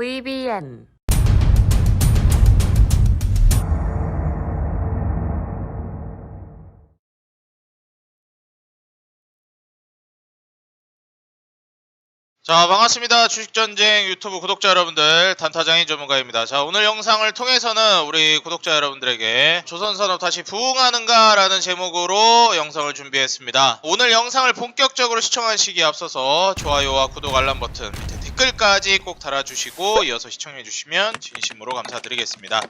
VBN 자 반갑습니다. 주식전쟁 유튜브 구독자 여러분들 단타장인 전문가입니다. 자 오늘 영상을 통해서는 우리 구독자 여러분들에게 조선산업 다시 부흥하는가 라는 제목으로 영상을 준비했습니다. 오늘 영상을 본격적으로 시청하시기에 앞서서 좋아요와 구독 알람 버튼 밑에 댓글까지 꼭 달아주시고 이어서 시청해주시면 진심으로 감사드리겠습니다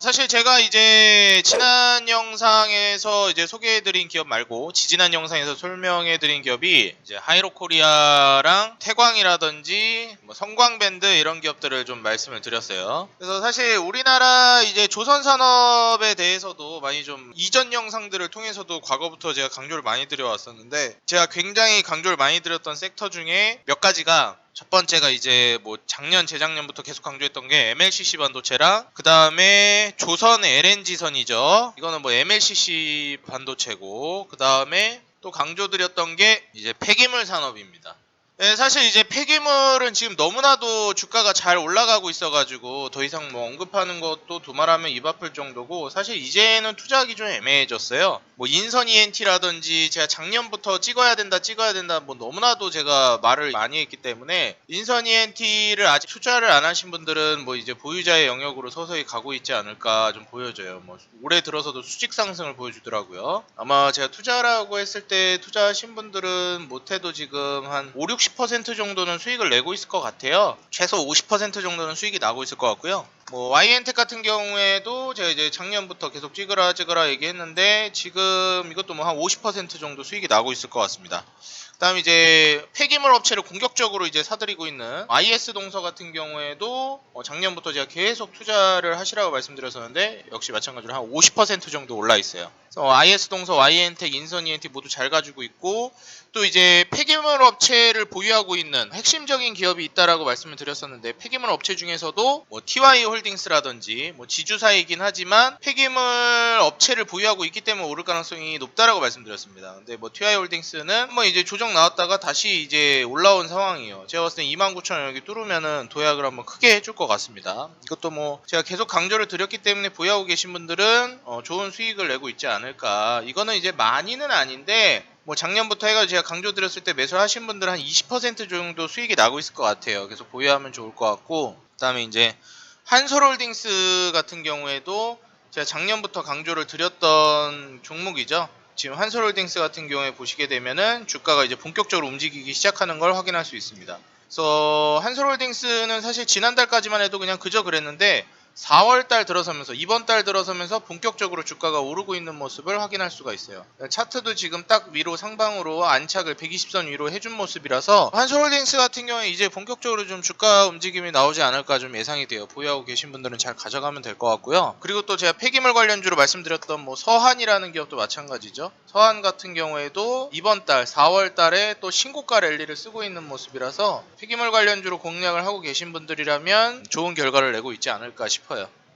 사실 제가 이제 지난 영상에서 이제 소개해드린 기업 말고 지지난 영상에서 설명해드린 기업이 이제 하이로코리아랑 태광이라든지 뭐 성광밴드 이런 기업들을 좀 말씀을 드렸어요. 그래서 사실 우리나라 이제 조선산업에 대해서도 많이 좀 이전 영상들을 통해서도 과거부터 제가 강조를 많이 드려왔었는데 제가 굉장히 강조를 많이 드렸던 섹터 중에 몇 가지가 첫 번째가 이제 뭐 작년 재작년부터 계속 강조했던 게 MLCC 반도체랑 그 다음에 조선 LNG선이죠. 이거는 뭐 MLCC 반도체고 그 다음에 또 강조드렸던 게 이제 폐기물 산업입니다. 네, 사실 이제 폐기물은 지금 너무나도 주가가 잘 올라가고 있어가지고 더 이상 뭐 언급하는 것도 두말하면 입 아플 정도고 사실 이제는 투자하기 좀 애매해졌어요. 뭐 인선 ENT라든지 제가 작년부터 찍어야 된다, 찍어야 된다, 뭐 너무나도 제가 말을 많이 했기 때문에 인선 ENT를 아직 투자를 안 하신 분들은 뭐 이제 보유자의 영역으로 서서히 가고 있지 않을까 좀 보여져요. 뭐 올해 들어서도 수직 상승을 보여주더라고요. 아마 제가 투자라고 했을 때 투자하신 분들은 못해도 지금 한 5, 60% 정도는 수익을 내고 있을 것 같아요. 최소 50% 정도는 수익이 나고 있을 것 같고요. 뭐 YN텍 같은 경우에도 제가 이제 작년부터 계속 찍으라 찍으라 얘기했는데 지금 이것도 뭐 한 50% 정도 수익이 나고 있을 것 같습니다. 그다음 이제 폐기물 업체를 공격적으로 이제 사들이고 있는 IS 동서 같은 경우에도 어, 작년부터 제가 계속 투자를 하시라고 말씀드렸었는데 역시 마찬가지로 한 50% 정도 올라 있어요. 그래서 IS 동서, YN텍, 인선 ENT 모두 잘 가지고 있고 또 이제 폐기물 업체를 보유하고 있는 핵심적인 기업이 있다라고 말씀을 드렸었는데 폐기물 업체 중에서도 뭐 TY 홀 딩스라든지 뭐 지주사이긴 하지만 폐기물 업체를 보유하고 있기 때문에 오를 가능성이 높다라고 말씀드렸습니다. 근데 뭐 TY 홀딩스는 한번 이제 조정 나왔다가 다시 이제 올라온 상황이에요. 제가 봤을 때 29,000원 여기 뚫으면은 도약을 한번 크게 해줄 것 같습니다. 이것도 뭐 제가 계속 강조를 드렸기 때문에 보유하고 계신 분들은 어, 좋은 수익을 내고 있지 않을까. 이거는 이제 많이는 아닌데 뭐 작년부터 해가지고 제가 강조 드렸을 때 매수하신 분들 한20% 정도 수익이 나고 있을 것 같아요. 그래서 보유하면 좋을 것 같고 그 다음에 이제 한솔홀딩스 같은 경우에도 제가 작년부터 강조를 드렸던 종목이죠. 지금 한솔홀딩스 같은 경우에 보시게 되면은 주가가 이제 본격적으로 움직이기 시작하는 걸 확인할 수 있습니다. 그래서 한솔홀딩스는 사실 지난달까지만 해도 그냥 그저 그랬는데 4월 달 들어서면서 이번 달 들어서면서 본격적으로 주가가 오르고 있는 모습을 확인할 수가 있어요. 차트도 지금 딱 위로 상방으로 안착을 120선 위로 해준 모습이라서 한솔홀딩스 같은 경우에 이제 본격적으로 좀 주가 움직임이 나오지 않을까 좀 예상이 돼요. 보유하고 계신 분들은 잘 가져가면 될 것 같고요. 그리고 또 제가 폐기물 관련주로 말씀드렸던 뭐 서한이라는 기업도 마찬가지죠. 서한 같은 경우에도 이번 달 4월 달에 또 신고가 랠리를 쓰고 있는 모습이라서 폐기물 관련주로 공략을 하고 계신 분들이라면 좋은 결과를 내고 있지 않을까 싶어요.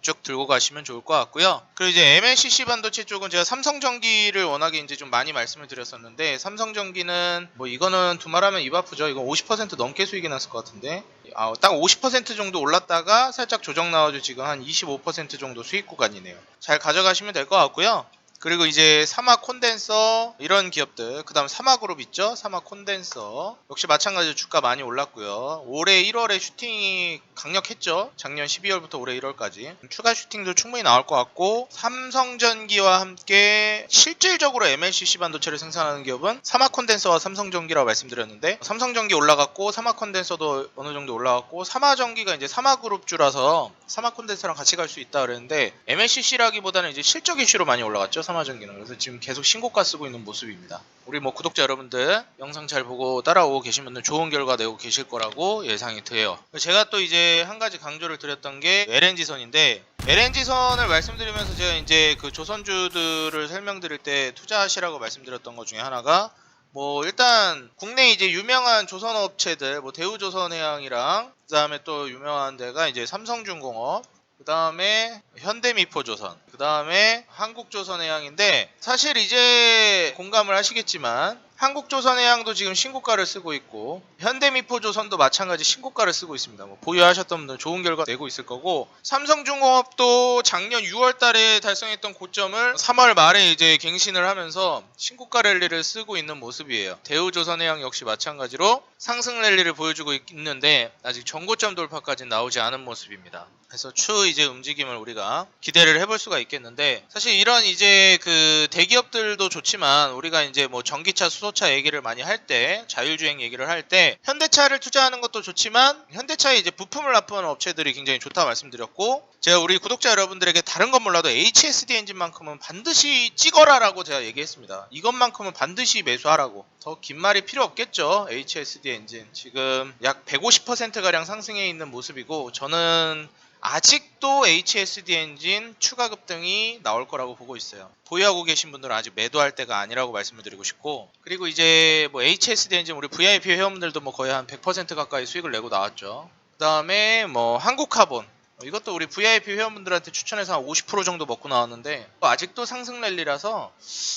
쭉 들고 가시면 좋을 것 같고요. 그리고 이제 MLCC 반도체 쪽은 제가 삼성전기를 워낙에 이제 좀 많이 말씀을 드렸었는데 삼성전기는 뭐 이거는 두말하면 입 아프죠. 이거 50% 넘게 수익이 났을 것 같은데 아, 딱 50% 정도 올랐다가 살짝 조정 나와서 지금 한 25% 정도 수익 구간이네요. 잘 가져가시면 될 것 같고요. 그리고 이제 사막 콘덴서 이런 기업들 그 다음 사막그룹 있죠? 사막 콘덴서. 역시 마찬가지로 주가 많이 올랐고요. 올해 1월에 슈팅이 강력했죠? 작년 12월부터 올해 1월까지. 추가 슈팅도 충분히 나올 것 같고 삼성전기와 함께 실질적으로 MLCC 반도체를 생산하는 기업은 사막 콘덴서와 삼성전기라고 말씀드렸는데 삼성전기 올라갔고 사막 콘덴서도 어느 정도 올라갔고 사마전기가 이제 사마그룹주라서 사막 콘덴서랑 같이 갈 수 있다 그랬는데 MLCC라기보다는 이제 실적 이슈로 많이 올라갔죠 사마전기는 그래서 지금 계속 신고가 쓰고 있는 모습입니다. 우리 뭐 구독자 여러분들 영상 잘 보고 따라오고 분들 좋은 결과 내고 계실 거라고 예상이 돼요. 제가 또 이제 한 가지 강조를 드렸던 게 LNG선인데 LNG선을 말씀드리면서 제가 이제 그 조선주들을 설명드릴 때 투자하시라고 말씀드렸던 것 중에 하나가 뭐 일단 국내 이제 유명한 조선 업체들 뭐 대우조선해양이랑 그다음에 또 유명한 데가 이제 삼성중공업 그다음에 현대미포조선 그 다음에 한국조선해양인데 사실 이제 공감을 하시겠지만 한국조선해양도 지금 신고가를 쓰고 있고 현대미포조선도 마찬가지 신고가를 쓰고 있습니다. 뭐 보유하셨던 분들 좋은 결과 내고 있을 거고 삼성중공업도 작년 6월달에 달성했던 고점을 3월 말에 이제 갱신을 하면서 신고가 랠리를 쓰고 있는 모습이에요. 대우조선해양 역시 마찬가지로 상승 랠리를 보여주고 있는데 아직 전고점 돌파까지 나오지 않은 모습입니다. 그래서 추 이제 움직임을 우리가 기대를 해볼 수가 있 겠는데 사실 이런 이제 그 대기업들도 좋지만 우리가 이제 뭐 전기차 수소차 얘기를 많이 할 때 자율주행 얘기를 할 때 현대차를 투자하는 것도 좋지만 현대차에 이제 부품을 납품하는 업체들이 굉장히 좋다 말씀드렸고 제가 우리 구독자 여러분들에게 다른 건 몰라도 HSD 엔진만큼은 반드시 찍어라라고 제가 얘기했습니다. 이것만큼은 반드시 매수하라고. 더 긴 말이 필요 없겠죠. HSD 엔진 지금 약 150% 가량 상승해 있는 모습이고 저는 아직도 HSD 엔진 추가 급등이 나올 거라고 보고 있어요. 보유하고 계신 분들은 아직 매도할 때가 아니라고 말씀을 드리고 싶고 그리고 이제 뭐 HSD 엔진 우리 VIP 회원분들도 뭐 거의 한 100% 가까이 수익을 내고 나왔죠. 그 다음에 뭐 한국카본 어, 이것도 우리 VIP 회원분들한테 추천해서 한 50% 정도 먹고 나왔는데 아직도 상승 랠리라서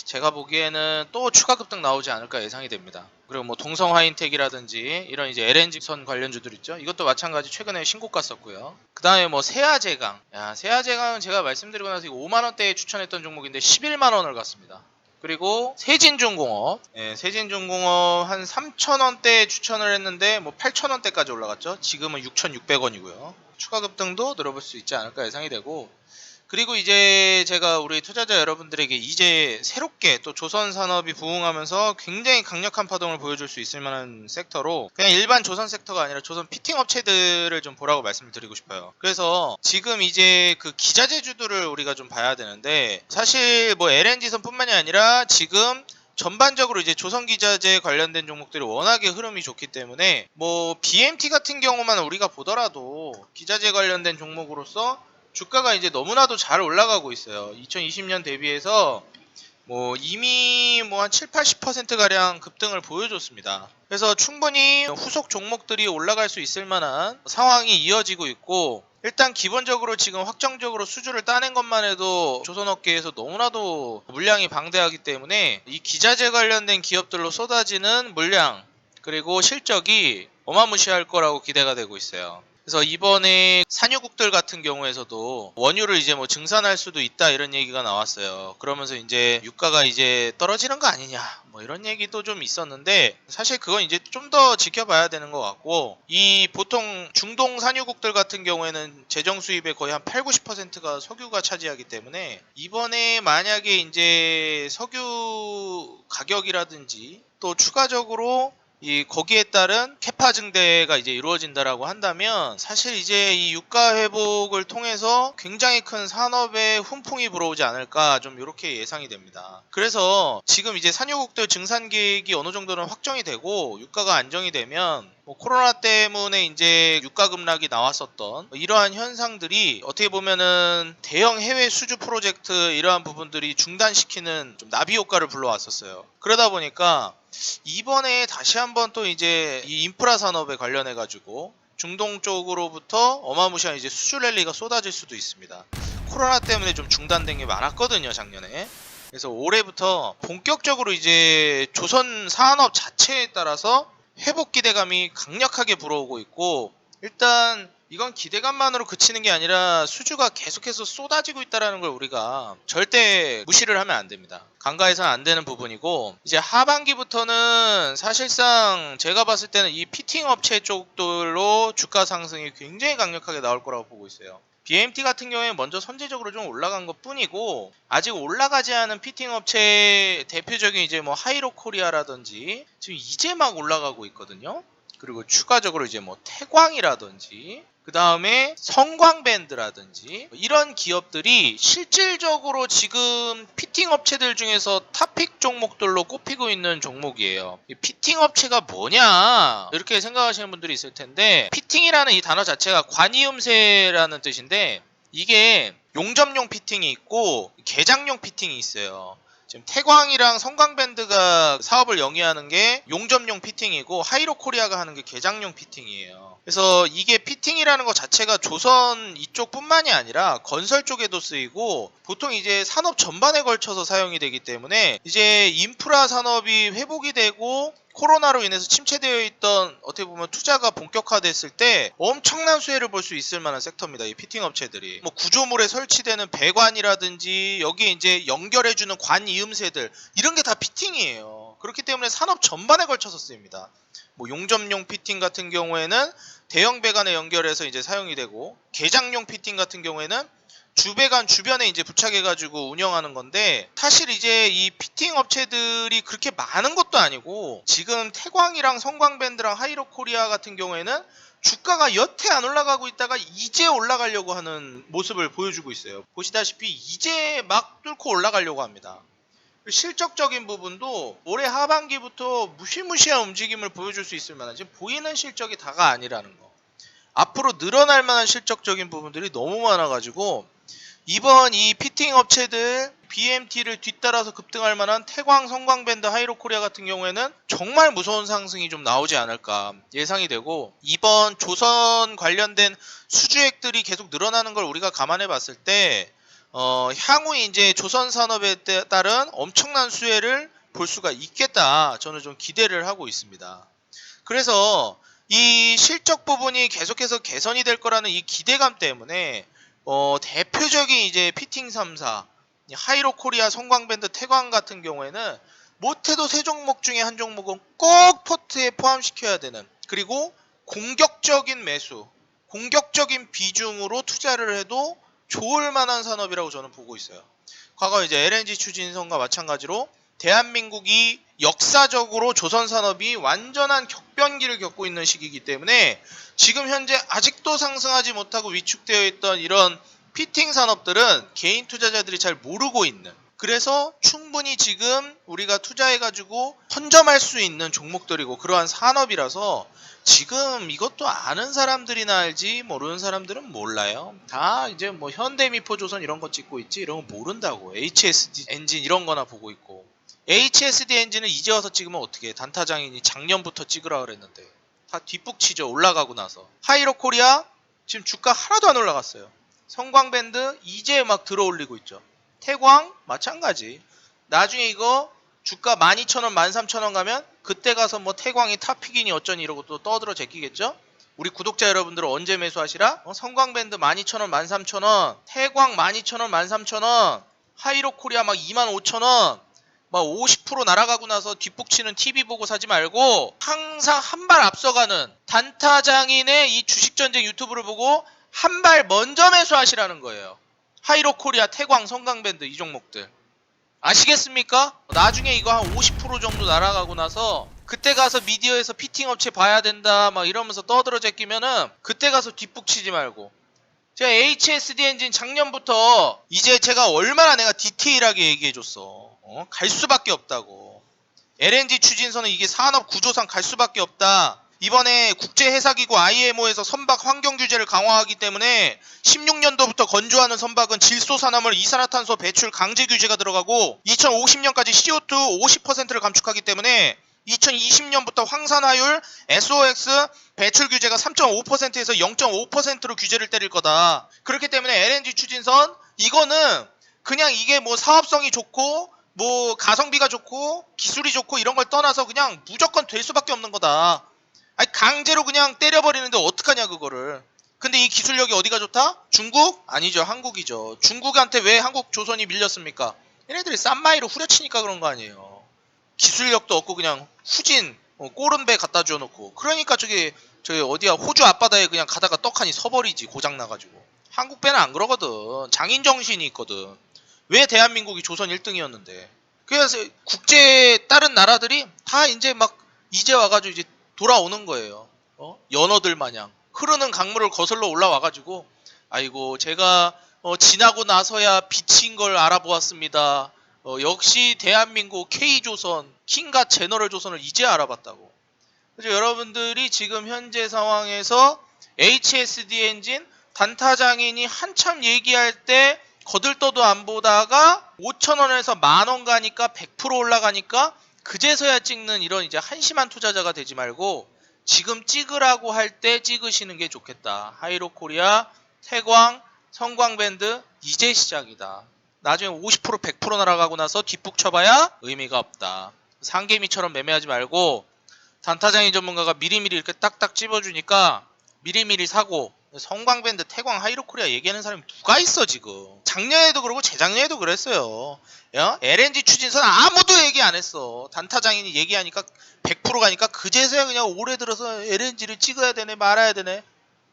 제가 보기에는 또 추가 급등 나오지 않을까 예상이 됩니다. 그리고 뭐 동성 화인텍이라든지 이런 이제 LNG선 관련주들 있죠. 이것도 마찬가지 최근에 신고가 썼고요. 그 다음에 뭐 세아제강. 야, 세아제강은 제가 말씀드리고 나서 이거 5만 원대에 추천했던 종목인데 11만 원을 갔습니다. 그리고 세진중공업, 예, 세진중공업 한 3,000원대에 추천을 했는데 뭐 8,000원대까지 올라갔죠. 지금은 6,600원이고요. 추가 급등도 늘어볼 수 있지 않을까 예상이 되고 그리고 이제 제가 우리 투자자 여러분들에게 이제 새롭게 또 조선 산업이 부흥하면서 굉장히 강력한 파동을 보여줄 수 있을 만한 섹터로 그냥 일반 조선 섹터가 아니라 조선 피팅 업체들을 좀 보라고 말씀을 드리고 싶어요. 그래서 지금 이제 그 기자재주들을 우리가 좀 봐야 되는데 사실 뭐 LNG선뿐만이 아니라 지금 전반적으로 이제 조선 기자재 관련된 종목들이 워낙에 흐름이 좋기 때문에 뭐 BMT 같은 경우만 우리가 보더라도 기자재 관련된 종목으로서 주가가 이제 너무나도 잘 올라가고 있어요. 2020년 대비해서 뭐 이미 뭐 한 7, 80% 가량 급등을 보여줬습니다. 그래서 충분히 후속 종목들이 올라갈 수 있을 만한 상황이 이어지고 있고 일단 기본적으로 지금 확정적으로 수주를 따낸 것만 해도 조선업계에서 너무나도 물량이 방대하기 때문에 이 기자재 관련된 기업들로 쏟아지는 물량 그리고 실적이 어마무시할 거라고 기대가 되고 있어요. 그래서 이번에 산유국들 같은 경우에서도 원유를 이제 뭐 증산할 수도 있다 이런 얘기가 나왔어요. 그러면서 이제 유가가 이제 떨어지는 거 아니냐 뭐 이런 얘기도 좀 있었는데 사실 그건 이제 좀 더 지켜봐야 되는 것 같고 이 보통 중동 산유국들 같은 경우에는 재정 수입의 거의 한 8, 90%가 석유가 차지하기 때문에 이번에 만약에 이제 석유 가격이라든지 또 추가적으로 이 거기에 따른 캐파 증대가 이제 이루어진다라고 한다면 사실 이제 이 유가 회복을 통해서 굉장히 큰 산업에 훈풍이 불어오지 않을까 좀 이렇게 예상이 됩니다. 그래서 지금 이제 산유국들 증산 계획이 어느 정도는 확정이 되고 유가가 안정이 되면 뭐 코로나 때문에 이제 유가 급락이 나왔었던 이러한 현상들이 어떻게 보면은 대형 해외 수주 프로젝트 이러한 부분들이 중단시키는 좀 나비 효과를 불러왔었어요. 그러다 보니까 이번에 다시 한번 또 이제 이 인프라 산업에 관련해 가지고 중동 쪽으로부터 어마무시한 이제 수주 랠리가 쏟아질 수도 있습니다. 코로나 때문에 좀 중단된 게 많았거든요, 작년에. 그래서 올해부터 본격적으로 이제 조선 산업 자체에 따라서 회복 기대감이 강력하게 불어오고 있고 일단 이건 기대감만으로 그치는 게 아니라 수주가 계속해서 쏟아지고 있다는 걸 우리가 절대 무시를 하면 안 됩니다. 간과해서는 안 되는 부분이고 이제 하반기부터는 사실상 제가 봤을 때는 이 피팅 업체 쪽들로 주가 상승이 굉장히 강력하게 나올 거라고 보고 있어요. BMT 같은 경우에 먼저 선제적으로 좀 올라간 것 뿐이고 아직 올라가지 않은 피팅 업체 대표적인 이제 뭐 하이로 코리아라든지 지금 이제 막 올라가고 있거든요. 그리고 추가적으로 이제 뭐 태광이라든지 그 다음에 성광밴드라든지 이런 기업들이 실질적으로 지금 피팅 업체들 중에서 탑픽 종목들로 꼽히고 있는 종목이에요. 이 피팅 업체가 뭐냐 이렇게 생각하시는 분들이 있을 텐데 피팅이라는 이 단어 자체가 관이음새라는 뜻인데 이게 용접용 피팅이 있고 개장용 피팅이 있어요. 지금 태광이랑 성광밴드가 사업을 영위하는 게 용접용 피팅이고 하이로 코리아가 하는 게 개장용 피팅이에요. 그래서 이게 피팅이라는 것 자체가 조선 이쪽뿐만이 아니라 건설 쪽에도 쓰이고 보통 이제 산업 전반에 걸쳐서 사용이 되기 때문에 이제 인프라 산업이 회복이 되고 코로나로 인해서 침체되어 있던 어떻게 보면 투자가 본격화됐을 때 엄청난 수혜를 볼 수 있을 만한 섹터입니다. 이 피팅 업체들이 뭐 구조물에 설치되는 배관이라든지 여기에 이제 연결해주는 관 이음새들 이런 게 다 피팅이에요. 그렇기 때문에 산업 전반에 걸쳐서 쓰입니다. 뭐 용접용 피팅 같은 경우에는 대형 배관에 연결해서 이제 사용이 되고 개장용 피팅 같은 경우에는 주배관 주변에 이제 부착해가지고 운영하는 건데 사실 이제 이 피팅 업체들이 그렇게 많은 것도 아니고 지금 태광이랑 성광밴드랑 하이로코리아 같은 경우에는 주가가 여태 안 올라가고 있다가 이제 올라가려고 하는 모습을 보여주고 있어요. 보시다시피 이제 막 뚫고 올라가려고 합니다. 실적적인 부분도 올해 하반기부터 무시무시한 움직임을 보여줄 수 있을 만한 지금 보이는 실적이 다가 아니라는 거. 앞으로 늘어날 만한 실적적인 부분들이 너무 많아가지고 이번 이 피팅 업체들 BMT를 뒤따라서 급등할 만한 태광, 성광밴드, 하이로 코리아 같은 경우에는 정말 무서운 상승이 좀 나오지 않을까 예상이 되고 이번 조선 관련된 수주액들이 계속 늘어나는 걸 우리가 감안해 봤을 때 어, 향후 이제 조선 산업에 따- 따른 엄청난 수혜를 볼 수가 있겠다. 저는 좀 기대를 하고 있습니다. 그래서 이 실적 부분이 계속해서 개선이 될 거라는 이 기대감 때문에 어, 대표적인 이제 피팅 3사, 하이로 코리아, 성광밴드, 태광 같은 경우에는 못해도 세 종목 중에 한 종목은 꼭 포트에 포함시켜야 되는 그리고 공격적인 매수, 공격적인 비중으로 투자를 해도 좋을 만한 산업이라고 저는 보고 있어요. 과거 이제 LNG 추진선과 마찬가지로 대한민국이 역사적으로 조선 산업이 완전한 격변기를 겪고 있는 시기이기 때문에 지금 현재 아직도 상승하지 못하고 위축되어 있던 이런 피팅 산업들은 개인 투자자들이 잘 모르고 있는 그래서 충분히 지금 우리가 투자해가지고 선점할 수 있는 종목들이고 그러한 산업이라서 지금 이것도 아는 사람들이나 알지 모르는 사람들은 몰라요. 다 이제 뭐 현대미포조선 이런 거 찍고 있지 이런 거 모른다고. HSD 엔진 이런 거나 보고 있고. HSD 엔진은 이제 와서 찍으면 어떻게 해? 단타장인이 작년부터 찍으라 그랬는데 다 뒷북치죠 올라가고 나서 하이로 코리아 지금 주가 하나도 안 올라갔어요 성광밴드 이제 막 들어올리고 있죠 태광 마찬가지 나중에 이거 주가 12,000원 13,000원 가면 그때 가서 뭐 태광이 탑픽이니 어쩌니 이러고 또 떠들어 제끼겠죠 우리 구독자 여러분들은 언제 매수하시라? 어, 성광밴드 12,000원 13,000원 태광 12,000원 13,000원 하이로 코리아 막 25,000원 막 50% 날아가고 나서 뒷북치는 TV 보고 사지 말고 항상 한 발 앞서가는 단타장인의 이 주식전쟁 유튜브를 보고 한 발 먼저 매수하시라는 거예요. 하이로 코리아, 태광, 성강밴드 이 종목들. 아시겠습니까? 나중에 이거 한 50% 정도 날아가고 나서 그때 가서 미디어에서 피팅 업체 봐야 된다 막 이러면서 떠들어 제끼면은 그때 가서 뒷북치지 말고 제가 HSD 엔진 작년부터 이제 제가 얼마나 내가 디테일하게 얘기해 줬어. 어? 갈 수밖에 없다고. LNG 추진선은 이게 산업 구조상 갈 수밖에 없다. 이번에 국제해사기구 IMO에서 선박 환경 규제를 강화하기 때문에 16년도부터 건조하는 선박은 질소산화물 이산화탄소 배출 강제 규제가 들어가고 2050년까지 CO2 50%를 감축하기 때문에 2020년부터 황산화율 SOX 배출 규제가 3.5%에서 0.5%로 규제를 때릴 거다. 그렇기 때문에 LNG 추진선 이거는 그냥 이게 뭐 사업성이 좋고 뭐 가성비가 좋고 기술이 좋고 이런 걸 떠나서 그냥 무조건 될 수밖에 없는 거다. 아니 강제로 그냥 때려버리는데 어떡하냐 그거를. 근데 이 기술력이 어디가 좋다? 중국? 아니죠 한국이죠. 중국한테 왜 한국 조선이 밀렸습니까? 얘네들이 싼 마이로 후려치니까 그런 거 아니에요. 기술력도 없고 그냥 후진 어, 꼬른배 갖다 줘놓고 그러니까 저기 저기 어디야 호주 앞바다에 그냥 가다가 떡하니 서버리지 고장 나가지고 한국 배는 안 그러거든 장인 정신이 있거든 왜 대한민국이 조선 1등이었는데 그래서 국제 다른 나라들이 다 이제 막 이제 와가지고 이제 돌아오는 거예요 어? 연어들 마냥 흐르는 강물을 거슬러 올라와가지고 아이고 제가 어, 지나고 나서야 비친 걸 알아보았습니다 어, 역시 대한민국 K조선, 킹과 제너럴 조선을 이제 알아봤다고. 그래서 여러분들이 지금 현재 상황에서 HSD 엔진 단타장인이 한참 얘기할 때 거들떠도 안 보다가 5천 원에서 만 원 가니까 100% 올라가니까 그제서야 찍는 이런 이제 한심한 투자자가 되지 말고 지금 찍으라고 할 때 찍으시는 게 좋겠다. 하이로코리아, 태광, 성광밴드 이제 시작이다. 나중에 50% 100% 날아가고 나서 뒷북 쳐봐야 의미가 없다. 상개미처럼 매매하지 말고 단타장인 전문가가 미리미리 이렇게 딱딱 찝어주니까 미리미리 사고 성광밴드, 태광, 하이로코리아 얘기하는 사람이 누가 있어 지금? 작년에도 그러고 재작년에도 그랬어요. 야? LNG 추진선 아무도 얘기 안 했어. 단타장인이 얘기하니까 100% 가니까 그제서야 그냥 올해 들어서 LNG를 찍어야 되네 말아야 되네.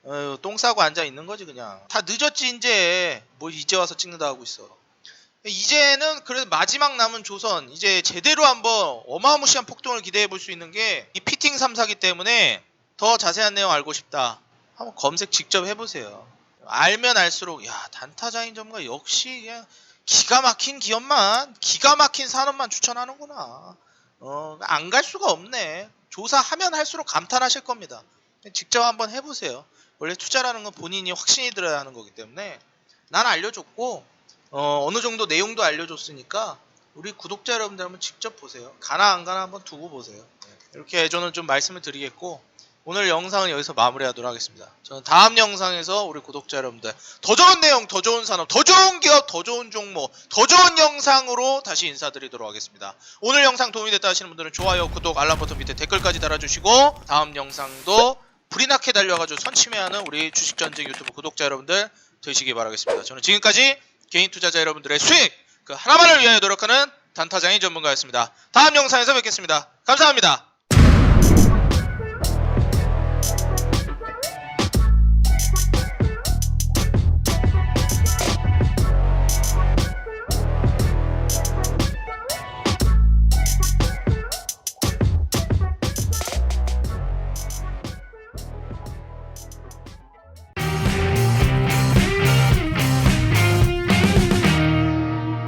어휴, 똥 싸고 앉아 있는 거지 그냥. 다 늦었지 이제. 뭐 이제 와서 찍는다 하고 있어. 이제는 그래도 마지막 남은 조선 이제 제대로 한번 어마무시한 폭동을 기대해 볼 수 있는 게 이 피팅 3사기 때문에 더 자세한 내용 알고 싶다 한번 검색 직접 해보세요 알면 알수록 야 단타장인 전문가 역시 그냥 기가 막힌 기업만 기가 막힌 산업만 추천하는구나 어, 안 갈 수가 없네 조사하면 할수록 감탄하실 겁니다 직접 한번 해보세요 원래 투자라는 건 본인이 확신이 들어야 하는 거기 때문에 난 알려줬고 어, 어느 정도 내용도 알려줬으니까 우리 구독자 여러분들 한번 직접 보세요. 가나 안 가나 한번 두고 보세요. 네. 이렇게 저는 좀 말씀을 드리겠고 오늘 영상은 여기서 마무리하도록 하겠습니다. 저는 다음 영상에서 우리 구독자 여러분들 더 좋은 내용, 더 좋은 산업, 더 좋은 기업, 더 좋은 종목, 더 좋은 영상으로 다시 인사드리도록 하겠습니다. 오늘 영상 도움이 됐다 하시는 분들은 좋아요, 구독, 알람 버튼 밑에 댓글까지 달아주시고 다음 영상도 불이 나게 달려가지고 선침해하는 우리 주식전쟁 유튜브 구독자 여러분들 되시기 바라겠습니다. 저는 지금까지 개인 투자자 여러분들의 수익 그 하나만을 위하여 노력하는 단타장의 전문가였습니다. 다음 영상에서 뵙겠습니다. 감사합니다.